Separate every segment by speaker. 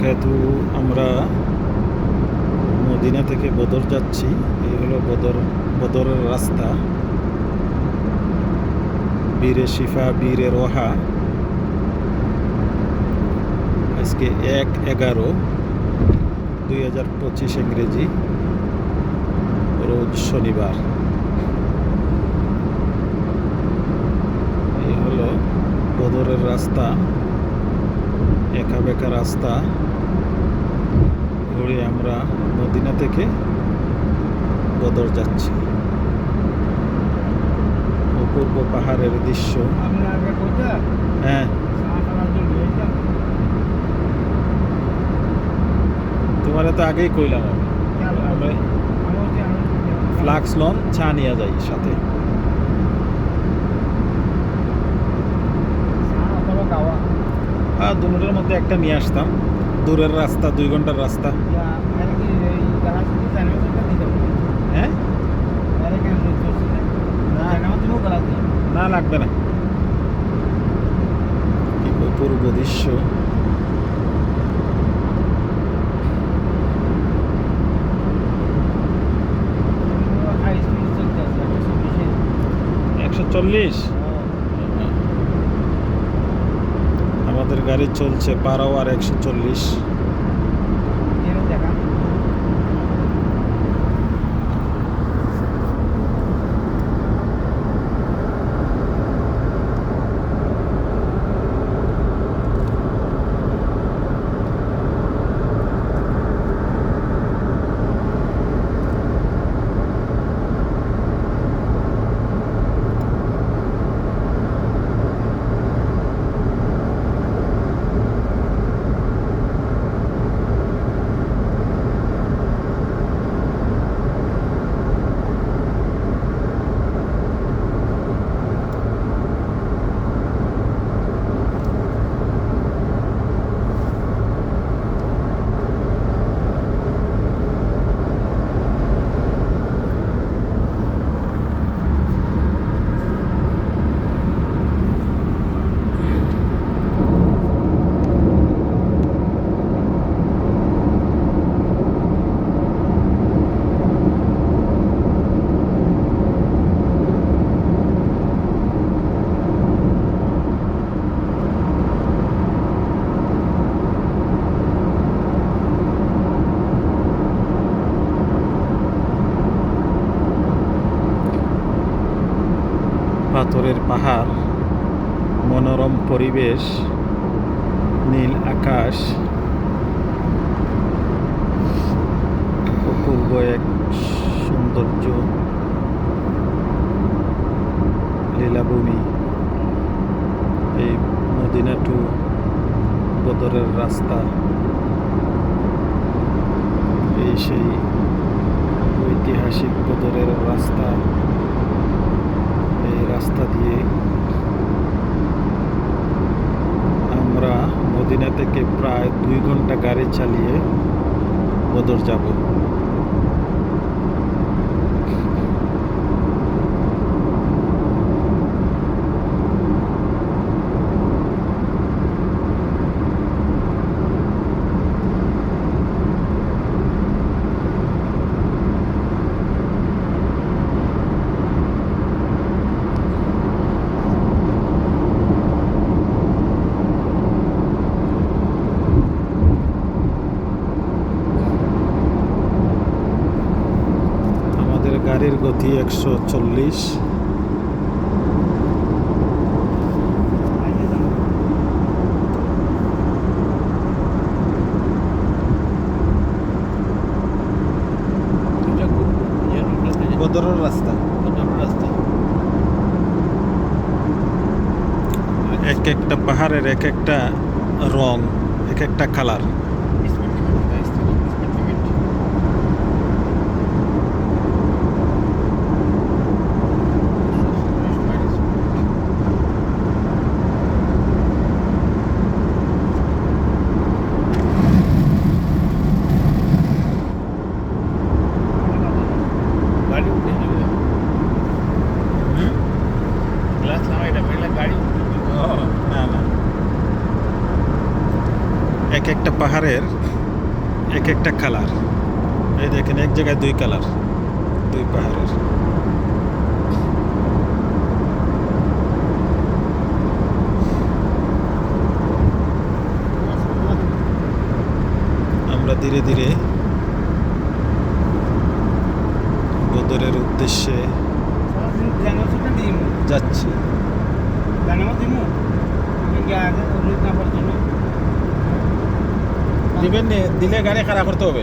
Speaker 1: বরাকাতু আমরা মদিনা থেকে বদর যাচ্ছি, এই হলো বদর, বদরের রাস্তা। বীরে শিফা, বীরে রোহা। আজকে এক এগারো, দুই হাজার পঁচিশ ইংরেজি, রোজ শনিবার। এই হলো বদরের রাস্তা। একা বেকা রাস্তা ঘুরে আমরা মদিনা থেকে বদর যাচ্ছি। অপূর্ব পাহাড়ের দৃশ্য। হ্যাঁ। তোমার তো আগেই কইলাম আমি। আমরা ফ্লাক্স লন চা নিয়ে যাই সাথে। দুটোর মধ্যে একটা নিয়ে আসতাম। দূরের রাস্তা দুই ঘণ্টার রাস্তা। হ্যাঁ?
Speaker 2: না।
Speaker 1: লাগবে না। কি অপূর্ব দৃশ্য।
Speaker 2: একশো
Speaker 1: চল্লিশ? গাড়ি চলছে বারো আর একশো চল্লিশ। পাহাড়, মনোরম পরিবেশ, নীল আকাশ, অপূর্ব এক সৌন্দর্য, লীলাভূমি। এই মদিনা টু বদরের রাস্তা। এই সেই ঐতিহাসিক বদরের রাস্তা। রাস্তা দিয়ে আমরা মদিনা থেকে প্রায় দুই ঘণ্টা গাড়ি চালিয়ে বদর যাব। একশো চল্লিশ। বদরের রাস্তা।
Speaker 2: রাস্তা।
Speaker 1: এক একটা পাহাড়ের এক একটা রং এক একটা colour
Speaker 2: speed limit speed limit গাড়ি উঠে যাবে গ্লাস লাগাইটা ফেললে গাড়ি উঠে যাবে
Speaker 1: না না এক একটা পাহাড়ের এক একটা কালার এই দেখেন, এক জায়গায় দুই কালার দুই পাহাড়ের। আমরা ধীরে ধীরে বদরের উদ্দেশ্যে যাচ্ছি। দিবেন দিলে গাড়ি খারাপ করতে হবে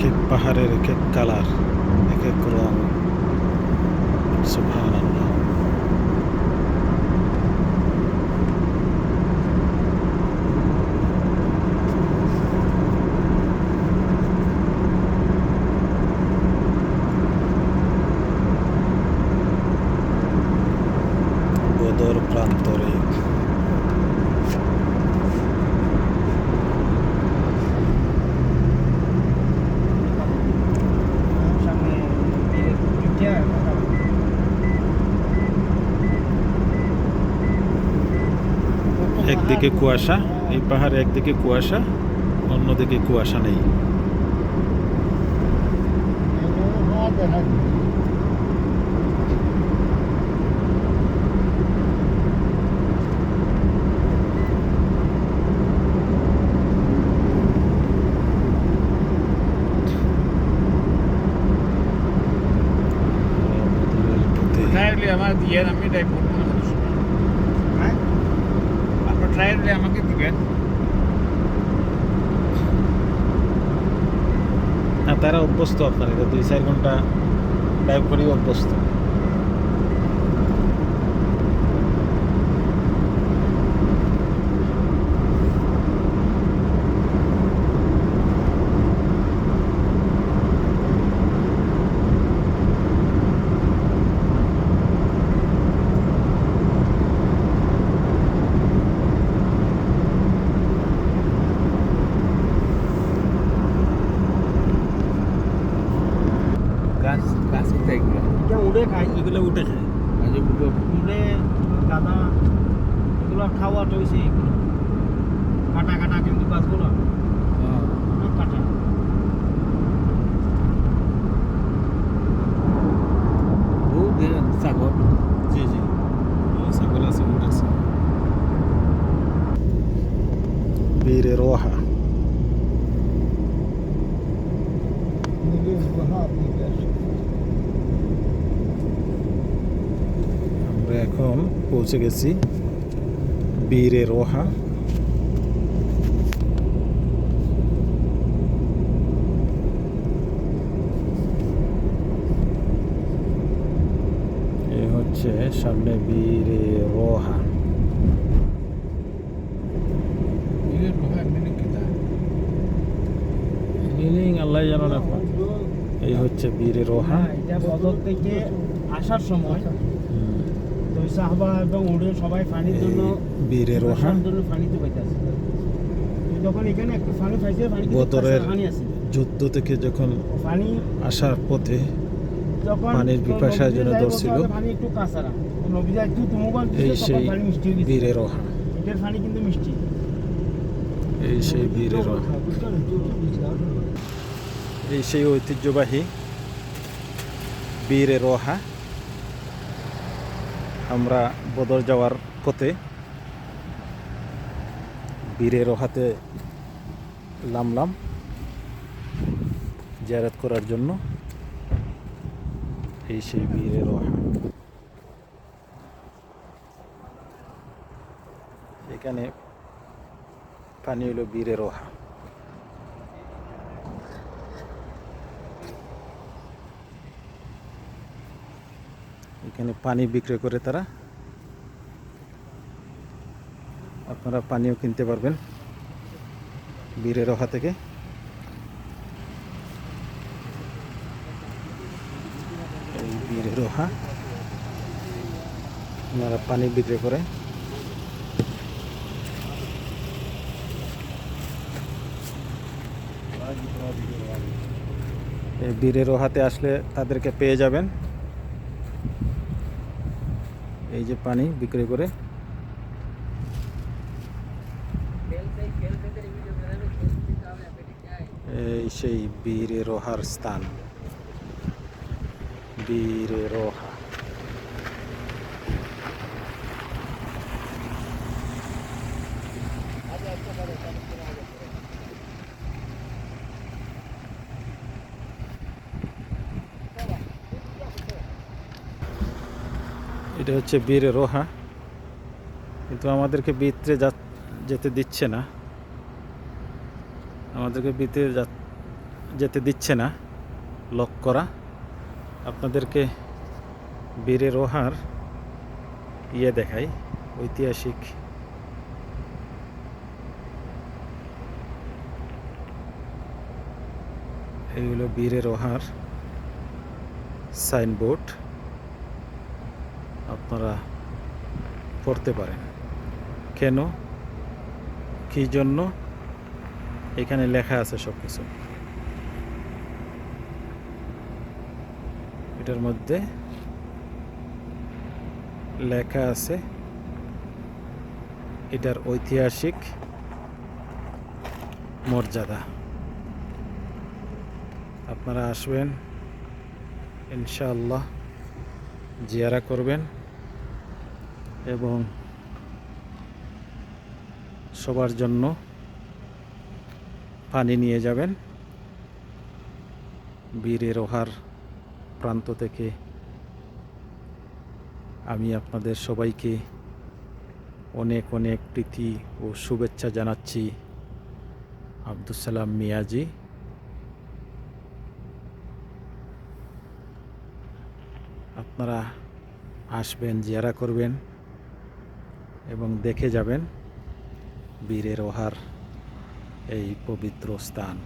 Speaker 1: এক এক পাহাড়ের এক এক কালার এক এক রং। সুবহানাল্লাহ বদর প্রান্তরে
Speaker 2: সামনে
Speaker 1: একদিকে কুয়াশা এই পাহাড়ে একদিকে কুয়াশা অন্যদিকে কুয়াশা নেই।
Speaker 3: আমার দিয়ে আমি ড্রাইভ করব না কত সময়।
Speaker 2: হ্যাঁ
Speaker 3: আপনার ট্রায়ালে আমাকে দিবেন।
Speaker 1: না তারা অভ্যস্ত আপনার দুই চার ঘণ্টা ড্রাইভ করি অভ্যস্ত। পৌঁছে গেছি। বীরে রোহা এ হচ্ছে সামনে বীরে রোহা
Speaker 3: মিনিং
Speaker 1: আল্লাহ জানান এখন এই হচ্ছে বীরে রোহা
Speaker 2: হ্যাঁ থেকে আসার সময় সাহবা এবং সবাই পানির জন্য পানিতে পাইতেছে। যখন এখানে একটু পানি পাইছে পানি
Speaker 1: বদরের যুদ্ধ থেকে যখন
Speaker 2: পানি
Speaker 1: আসার পথে পানির পিপাসার জন্য ধরছিল। এই সেই
Speaker 2: পানি মিষ্টি গেছে।
Speaker 1: বীরে রোহা
Speaker 2: এটার পানি কিন্তু মিষ্টি।
Speaker 1: এই সেই বীরে রোহা এই সেই ঐতিহ্যবাহী বীরে রোহা আমরা বদর যাওয়ার পথে বীরের রোহাতে নামলাম জিয়ারত করার জন্য। এই সেই বীরে রোহা এখানে পানি হলো বীরের রোহা এখানে পানি বিক্রি করে তারা আপনারা পানিও কিনতে পারবেন বীরের রোহা থেকে। এই পানি বিক্রি করে। এই বীরের হাতে আসলে তাদেরকে পেয়ে যাবেন। এই যে পানি বিক্রি করে। এই সেই বীরে রোহার স্থান। বীরে রোহা। এটা হচ্ছে বীর রোহা। কিন্তু আমাদেরকে ভিতরে যা যেতে দিচ্ছে না। আমাদেরকে যা- যেতে দিচ্ছে না। লক করা। আপনাদেরকে বীরে রোহার ইয়ে দেখাই, ঐতিহাসিক। এইগুলো বীরে রোহার সাইনবোর্ড। আপনারা পড়তে পারেন। কেন? কী জন্য? এখানে লেখা আছে সব কিছু এটার মধ্যে লেখা আছে, এটার ঐতিহাসিক মর্যাদা। আপনারা আসবেন, ইনশাআল্লাহ, জিয়ারা করবেন। এবং সবার জন্য পানি নিয়ে যাবেন। বীরের ওহার প্রান্ত থেকে আমি আপনাদের সবাইকে অনেক অনেক প্রীতি ও শুভেচ্ছা জানাচ্ছি। আব্দুল সালাম মিয়াজি। আপনারা আসবেন, জিয়ারা করবেন। এবং দেখে যাবেন বীরের ওহার এই পবিত্র স্থান।